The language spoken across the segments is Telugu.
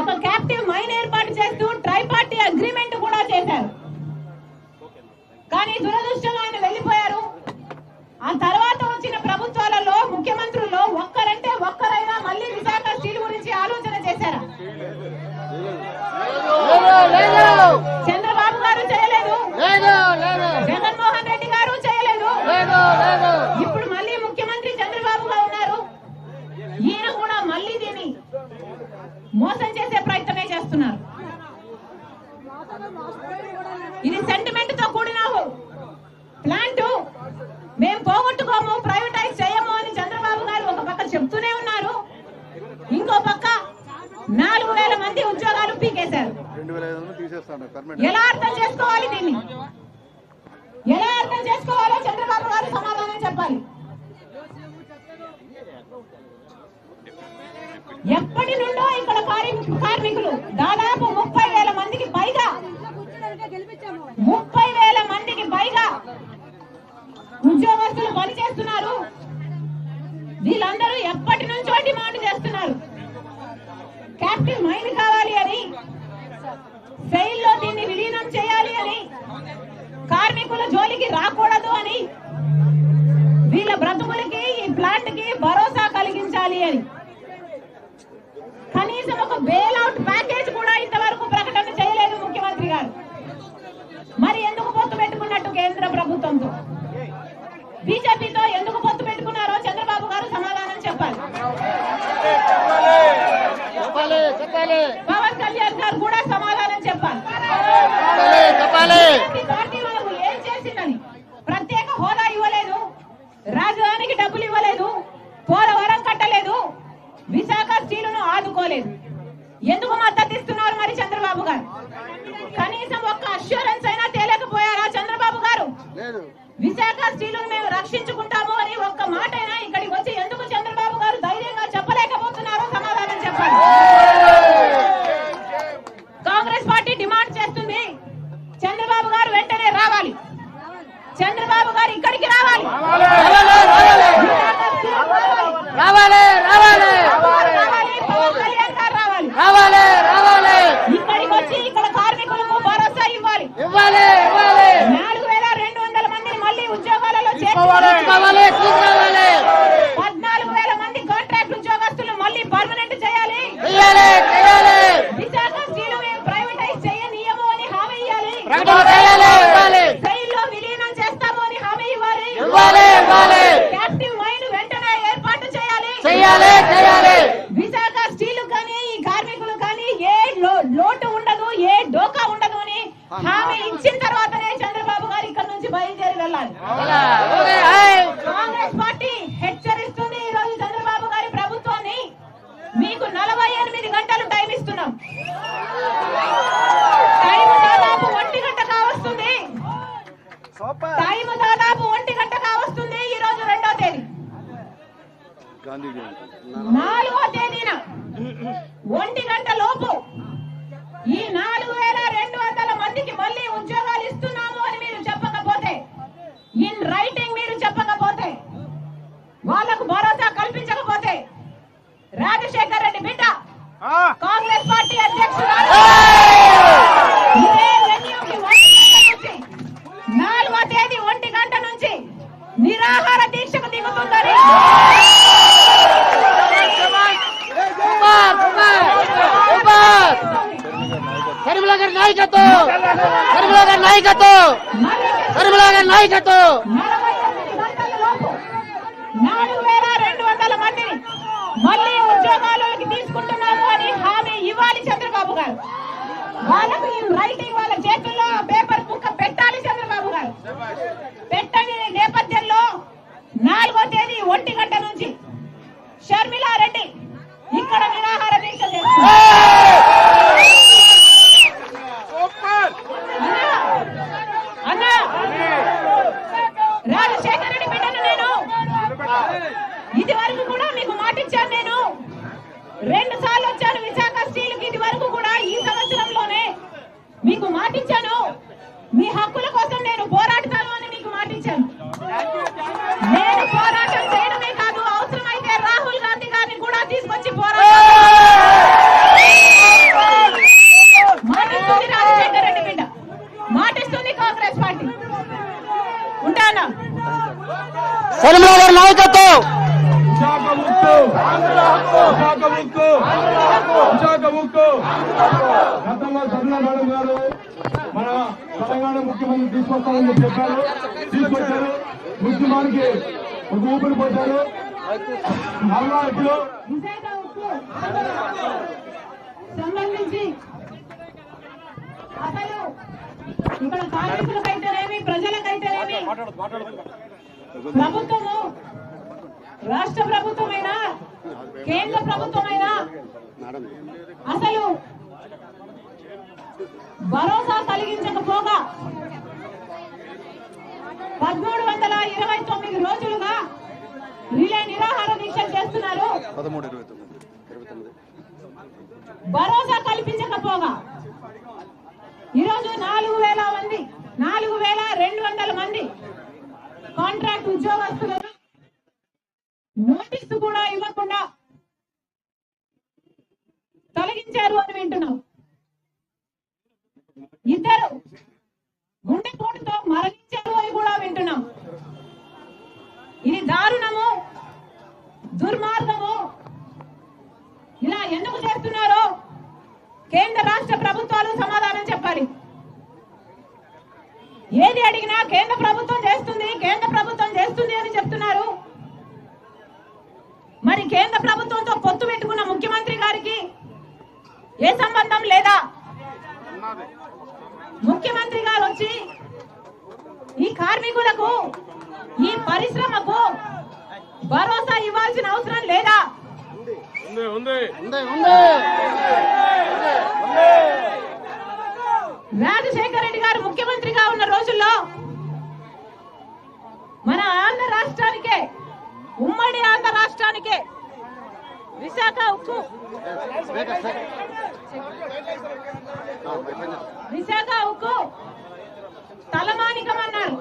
ఒక క్యాప్టివ్ మైన్ ఏర్పాటు చేస్తూ ట్రై పార్టీ అగ్రిమెంట్ కూడా చేశారు. కానీ దురదృష్టం ఆయన వెళ్ళిపోయారు. ఆ తర్వాత వచ్చిన ప్రభుత్వాలలో ముఖ్యమంత్రుల్లో ఒక్కరంటే ఒక్కరైనా మళ్ళీ విశాఖ స్టీల్ గురించి ఆలోచన చేశారా చంద్రబాబు గారు చేయలేదు జగన్మోహన్ రెడ్డి గారు చేయలేదు ఇప్పుడు మళ్ళీ ముఖ్యమంత్రి చంద్రబాబుగా ఉన్నారు ఈయన కూడా మళ్ళీ దీన్ని మోసం చేసే ప్రయత్నమే చేస్తున్నారు ఇది సెంటిమెంట్తో కూడిన ప్లాంట్ మేము పోగొట్టుకోము ప్రైవేటైజ్ చేయము అని చంద్రబాబు గారు ఒక పక్క చెప్తూనే ఉన్నారు ఇంకో పక్క నాలుగు వేల మంది ఉద్యోగాలు పీకేశారు రెండు వేల ఐదు వందలు తీసేస్తాను పర్మనెంట్ ఎలా అర్థం చేసుకోవాలి దీన్ని. ఎలా అర్థం చేసుకోవాలో చంద్రబాబు గారు సమాధానం చెప్పాలి. ఎప్పటి నుండో ఇక్కడ కార్మికులు దాదాపు ముప్పై వేల మందికి పైగా ముప్పై వేల మందికి పైగా ఉద్యోగస్తులు పనిచేస్తున్నారు వీళ్ళందరూ ఎప్పటి నుంచో డిమాండ్ చేస్తున్నారు. క్యాప్టివ్ మైన్ దీన్ని చేయాలి అని? కార్మికుల జోలికి రాకూడదు అని. వీళ్ళ బ్రతుకులకి ఈ ప్లాంట్కి భరోసా కలిగించాలి అని. కనీసం ఒక బెయిల్ అవుట్ ప్యాకేజ్ కూడా ఇంతవరకు ప్రకటన చేయలేదు ముఖ్యమంత్రి గారు. మరి ఎందుకు పొత్తు పెట్టుకున్నట్టు కేంద్ర ప్రభుత్వంతో? బీజేపీతో ఎందుకు పొత్తు పెట్టుకున్నారో చంద్రబాబు గారు సమాధానం చెప్పాలి. చెప్పాలి చెప్పాలి పవన్ కళ్యాణ్ గారు కూడా సమాధానం చెప్పాలి చెప్పాలి టైం దాదాపు ఒంటి గంట కావస్తుంది ఈ రోజు రెండో తేదీ. నాలుగో తేదీన ఒంటి గంట లోపు ఈ నాలుగు వేల రెండు వందల మందికి మళ్ళీ ఉద్యోగాలు ఇస్తున్నాము అని మీరు చెప్పకపోతే ఇన్ రైటింగ్ మీరు చెప్పకపోతే వాళ్ళకు భరోసా కల్పించకపోతే రాజశేఖర్ రెడ్డి బిడ్డ కాంగ్రెస్ పార్టీ అధ్యక్షురాలు ఇదే వెన్యూకి ఒంటి గంట నుంచి నాలుగో తేదీ ఒంటి గంట నుంచి నిరాహార దీక్షకు దిగుతుందని కుమార్ కుమార్ కుమార్ కరిమల గారి నాయకత్వం కరిమల గారి నాయకత్వం కరిమల గారి నాయకత్వం. నాలుగు వేల రెండు వందల మందిని మళ్ళీ ఉద్యోగాలలోకి తీసుకుంటున్నాను అని హామీ ఇవ్వాలి చంద్రబాబు గారు. వాళ్ళకు ఈ రైటింగ్ వాళ్ళ చేతుల్లో పేపర్ బుక్ పెట్టాలి చంద్రబాబు గారు. పెట్టని నేపథ్యంలో నాలుగో తేదీ ఒంటి గంట నుంచి షర్మిలారెడ్డి ఇక్కడ నిరాహార దీక్ష చేస్తారు అన్నా అన్నా రాజశేఖర రెడ్డి బిడ్డను నేను ఇది వరకు కూడా మీకు మాట ఇచ్చాను నేను రెండు సార్లు వచ్చాను విశాఖ స్టీల్కి ఇది వరకు కూడా ఈ సంవత్సరంలోనే మీకు మాట ఇచ్చాను మీ హక్కుల కోసం నేను పోరాడతాను అని మీకు మాట ఇచ్చాను నేను పోరాటం చేయడమే కాదు అవసరమైతే రాహుల్ గాంధీ గారిని కూడా తీసుకొచ్చి పోరాటం శర్మిల గారి నాయకత్వం విశాఖ ముక్కు విశాఖ ముక్కు విశాఖ ముక్కు గతంలో సబిలా మేడం గారు మన తెలంగాణ ముఖ్యమంత్రి తీసుకొస్తామని చెప్పారు తీసుకొచ్చారు ముఖ్యమానికి ఒక ఊపిరి పోశారు మరలా ఇప్పుడు సంబంధించి అసలు ఇక్కడ కార్మికులకైతేనేమి ప్రజలకైతేనేమి ప్రభుత్వము రాష్ట్ర ప్రభుత్వమైనా? కేంద్ర ప్రభుత్వమైనా? అసలు భరోసా కలిగించకపోగా పదమూడు వందల ఇరవై తొమ్మిది రోజులుగా రిలే నిరాహార దీక్షలు చేస్తున్నారు. భరోసా కల్పించకపోగా ఈరోజు నాలుగు వేల మంది నాలుగు వేల రెండు వందల మంది కాంట్రాక్ట్ ఉద్యోగస్తులను నోటీసు కూడా ఇవ్వకుండా తొలగించారు అని వింటున్నాం. ఇద్దరు గుండెపోటుతో మరణించారు అని కూడా వింటున్నాం. ఇది దారుణము దుర్మార్గము ఇలా ఎందుకు చేస్తున్నారో కేంద్ర రాష్ట్ర ప్రభుత్వాలు సమాధానం చెప్పాలి. ఏది అడిగినా కేంద్ర ప్రభుత్వం చేస్తుంది కేంద్ర ప్రభుత్వం చేస్తుంది అని చెప్తున్నారు. మరి కేంద్ర ప్రభుత్వంతో పొత్తు పెట్టుకున్న ముఖ్యమంత్రి గారికి ఏ సంబంధం లేదా? ముఖ్యమంత్రి గారు వచ్చి ఈ కార్మికులకు ఈ పరిశ్రమకు భరోసా ఇవ్వాల్సిన అవసరం లేదా? ఉంది ఉంది. ఉంది ఉంది. రాజశేఖర రెడ్డి గారు ముఖ్యమంత్రిగా ఉన్న రోజుల్లో మన ఆంధ్ర రాష్ట్రానికే ఉమ్మడి ఆంధ్ర రాష్ట్రానికే. విశాఖ ఉక్కు. విశాఖ ఉక్కు. తలమానికమన్నారు.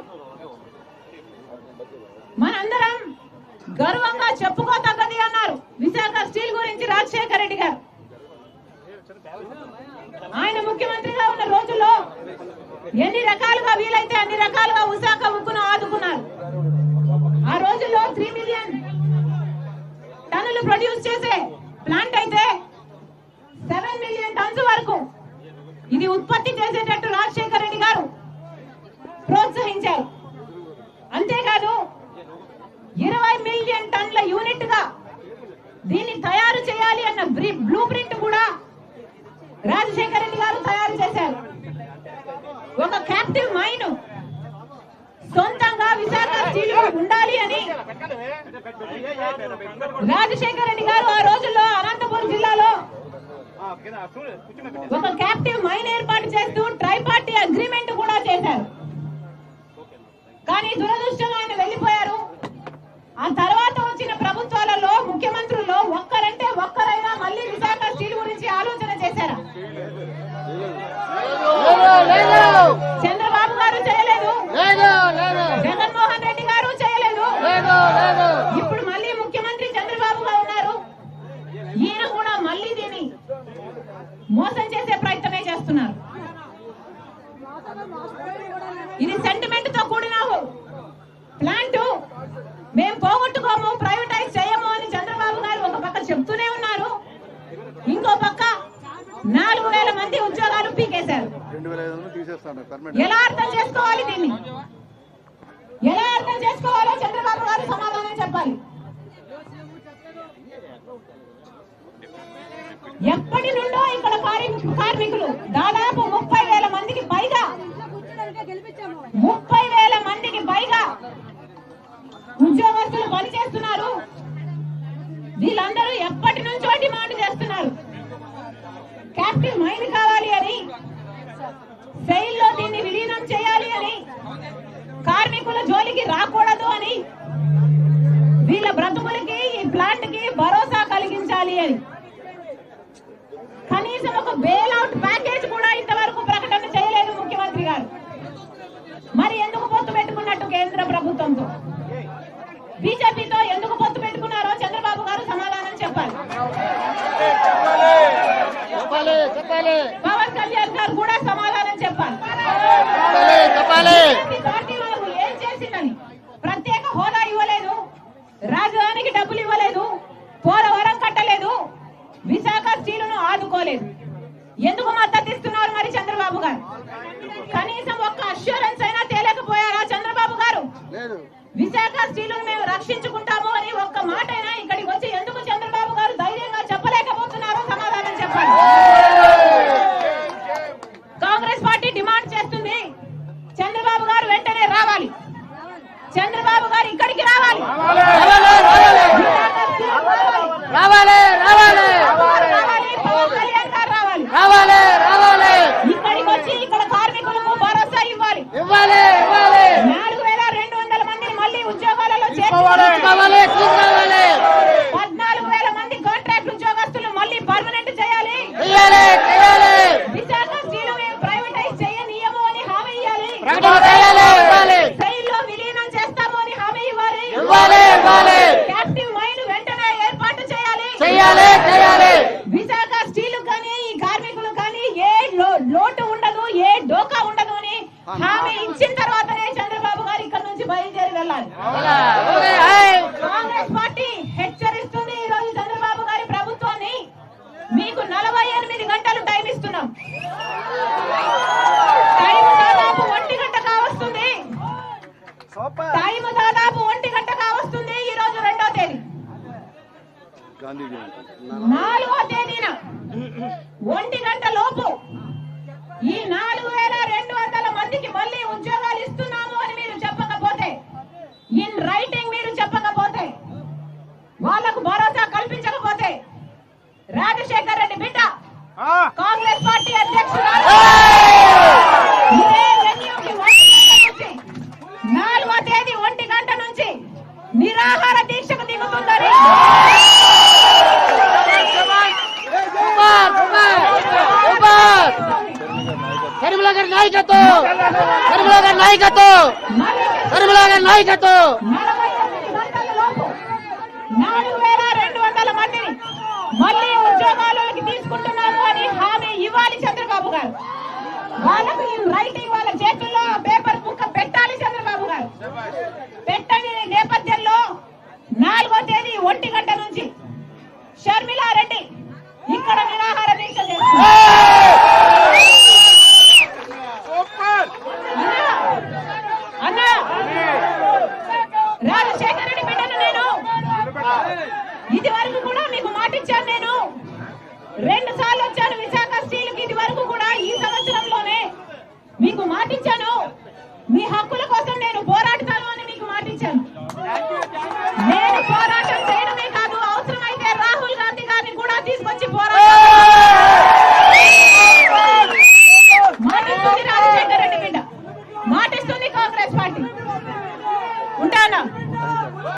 మనందరం గర్వంగా చెప్పుకోతగ్గది అన్నారు విశాఖ స్టీల్ గురించి రాజశేఖర రెడ్డి గారు. ఆయన ముఖ్యమంత్రిగా ఉన్న రోజుల్లో ఎన్ని రకాలుగా వీలైతే అన్ని రకాలుగా విశాఖ ఉక్కును ఆదుకున్నారు. ఆ రోజుల్లో త్రీ మిలియన్ టన్నులు ప్రొడ్యూస్ చేసే ప్లాంట్ అయితే సెవెన్ మిలియన్ టన్స్ వరకు ఇది ఉత్పత్తి చేసేటట్టు రాజశేఖర రెడ్డి గారు ప్రోత్సహించారు. అంతేకాదు ఇరవై మిలియన్ టన్ల యూనిట్గా దీన్ని తయారు చేయాలి అన్న బ్లూ ప్రింట్ కూడా రాజశేఖర రెడ్డి గారు తయారు చేశారు. ఒక క్యాప్టివ్ మైన్ సొంతంగా విశాఖ స్టీల్ ఉండాలి అని రాజశేఖర రెడ్డి గారు ఆ రోజుల్లో అనంతపురం జిల్లాలో ఒక క్యాప్టివ్ మైన్ ఏర్పాటు చేస్తూ ట్రైపార్టీ అగ్రిమెంట్ కూడా చేశారు. కానీ దురదృష్టంగా ఆయన వెళ్ళిపోయారు. ఆ తర్వాత ఇది సెంటిమెంట్తో కూడిన ప్లాంట్ మేము పోగొట్టుకోము ప్రైవేటైజ్ చేయము అని చంద్రబాబు గారు ఒక పక్క చెప్తూనే ఉన్నారు. ఇంకో పక్క నాలుగు వేల మంది ఉద్యోగాలు పీకేశారు. ఎలా అర్థం చేసుకోవాలి దీన్ని? ఎలా అర్థం చేసుకోవాలో చంద్రబాబు గారు సమాధానం చెప్పాలి. ఎప్పటి నుండో ఇక్కడ కార్మికులు దాదాపు వీళ్ళందరూ ఎప్పటి నుంచో డిమాండ్ చేస్తున్నారు. క్యాప్టివ్ మైన్ కావాలి అని సెయిల్లో దీన్ని విలీనం చేయాలి అని కార్మికుల జోలికి రాకూడదు అని వీళ్ళ బ్రతుకులకి ఈ ప్లాంట్కి భరోసా కలిగించాలి అని. కనీసం ఒక బెయిల్ అవుట్ ప్యాకేజ్ కూడా ఇంతవరకు ప్రకటన చేయలేదు ముఖ్యమంత్రి గారు. మరి ఎందుకు పొత్తు పెట్టుకున్నట్టు కేంద్ర ప్రభుత్వంతో? బీజేపీతో ఎందుకు చెప్పాలి చెప్పాలి. పవన్ కళ్యాణ్ గారు కూడా సమాధానం చెప్పాలి. చెప్పాలి చెప్పాలి. పద్నాలుగు వేల మంది కాంట్రాక్ట్ ఉద్యోగస్తులు మళ్ళీ పర్మనెంట్ చేయాలి. విలీనం చేస్తాము అని యాక్టివ్ మైన్ వెంటనే ఏర్పాటు చేయాలి. విశాఖ స్టీలు కానీ ఈ కార్మికులు కానీ ఏ లోటు ఉండదు ఏ డోకా ఉండదు అని హామీ ఇచ్చిన తర్వాతనే చంద్రబాబు గారు ఇక్కడ నుంచి బయలుదేరి వెళ్ళాలి. నిరాహార దీక్షకు దిగుతుందని కరీముల్లా గారి నాయకత్వం కరీముల్లా గారి నాయకత్వం. కరీముల్లా గారి నాయకత్వం మళ్ళీ ఉద్యోగాలకి తీసుకుంటున్నాము అని హామీ ఇవ్వాలి చంద్రబాబు గారు. వాళ్ళకు రైటింగ్ వాళ్ళకి నేను విశాఖ స్టీల్ ఇది వరకు కూడా ఈ సంవత్సరంలోనే మీకు మాటించాను మీ హక్కుల కోసం నేను పోరాడతాను అని మీకు మాటించాను నేను పోరా